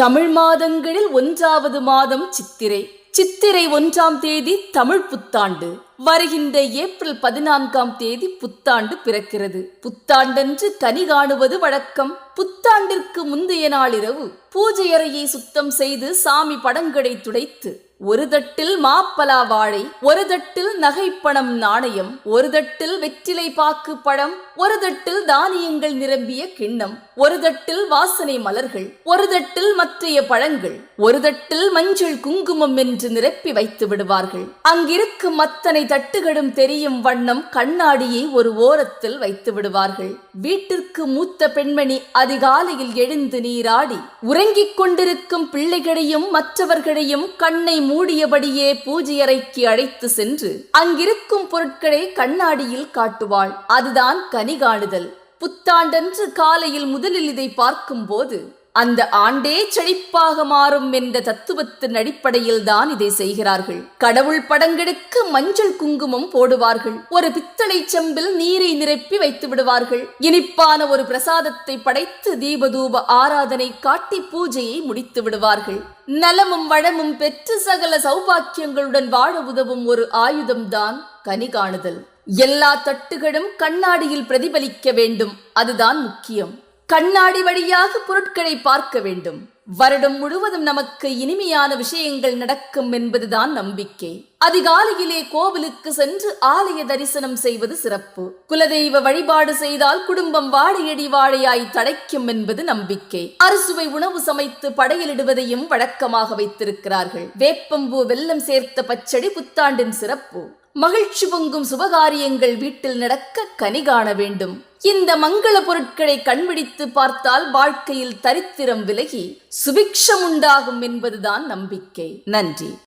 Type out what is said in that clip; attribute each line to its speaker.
Speaker 1: தமிழ் மாதங்களில் ஒன்றாவது மாதம் சித்திரை. சித்திரை ஒன்றாம் தேதி தமிழ் புத்தாண்டு. வருகின்ற ஏப்ரல் பதினான்காம் தேதி புத்தாண்டு பிறக்கிறது. புத்தாண்டன்று கனி காணுவது வழக்கம். புத்தாண்டிற்கு முந்தைய நாளிரவு பூஜை அறையை சுத்தம் செய்து சாமி படங்களை துடைத்து ஒரு தட்டில் மாப்பலா வாழை ஒரு தட்டில் நகைப்பணம் நாணயம் ஒரு தட்டில் வெற்றிலை பாக்கு பழம் ஒரு தட்டில் தானியங்கள் நிரம்பிய கிண்ணம் ஒரு தட்டில் வாசனை மலர்கள் ஒரு தட்டில் மற்றைய பழங்கள் ஒரு தட்டில் மஞ்சள் குங்குமம் என்று நிரப்பி வைத்து விடுவார்கள். அங்கிருக்கும் அத்தனை தட்டுகளும் தெரியும் வண்ணம் கண்ணாடியை ஒரு ஓரத்தில் வைத்து விடுவார்கள். வீட்டிற்கு மூத்த பெண்மணி அதிகாலையில் எழுந்து நீராடி உறங்கிக் கொண்டிருக்கும் பிள்ளைகளையும் மற்றவர்களையும் கண்ணை மூடியபடியே பூஜையறைக்கு அழைத்து சென்று அங்கிருக்கும் பொருட்களை கண்ணாடியில் காட்டுவாள். அதுதான் கனிகாணுதல். புத்தாண்டன்று காலையில் முதலில் இதை பார்க்கும்போது அந்த ஆண்டே செழிப்பாக மாறும் என்ற தத்துவத்தின் அடிப்படையில் தான் இதை செய்கிறார்கள். கடவுள் படங்களுக்கு மஞ்சள் குங்குமம் போடுவார்கள். ஒரு பித்தளை செம்பில் நீரை நிரப்பி வைத்து விடுவார்கள். இனிப்பான ஒரு பிரசாதத்தை படைத்து தீபதூப ஆராதனை காட்டி பூஜையை முடித்து விடுவார்கள். நலமும் வளமும் பெற்று சகல சௌபாக்கியங்களுடன் வாழ உதவும் ஒரு ஆயுதம்தான் கனி காணுதல் எல்லா தட்டுகளும் கண்ணாடியில் பிரதிபலிக்க வேண்டும். அதுதான் முக்கியம். கண்ணாடி வழியாக பொருட்களை பார்க்க வேண்டும். வருடம் முழுவதும் நமக்கு இனிமையான விஷயங்கள் நடக்கும் என்பதுதான் நம்பிக்கை. அதிகாலையிலே கோவிலுக்கு சென்று ஆலய தரிசனம் செய்வது சிறப்பு. குலதெய்வ வழிபாடு செய்தால் குடும்பம் வாழையடி வாழையாய் தடைக்கும் என்பது நம்பிக்கை. அறுசுவை உணவு சமைத்து படையலிடுவதையும் வழக்கமாக வைத்திருக்கிறார்கள். வேப்பம்பூ வெல்லம் சேர்த்த பச்சடி புத்தாண்டின் சிறப்பு. மகிழ்ச்சி பொங்கும் சுபகாரியங்கள் வீட்டில் நடக்க கனி காண வேண்டும். இந்த மங்கள பொருட்களை கண்பிடித்து பார்த்தால் வாழ்க்கையில் தரித்திரம் விலகி சுபிக்ஷம் உண்டாகும் என்பதுதான் நம்பிக்கை. நன்றி.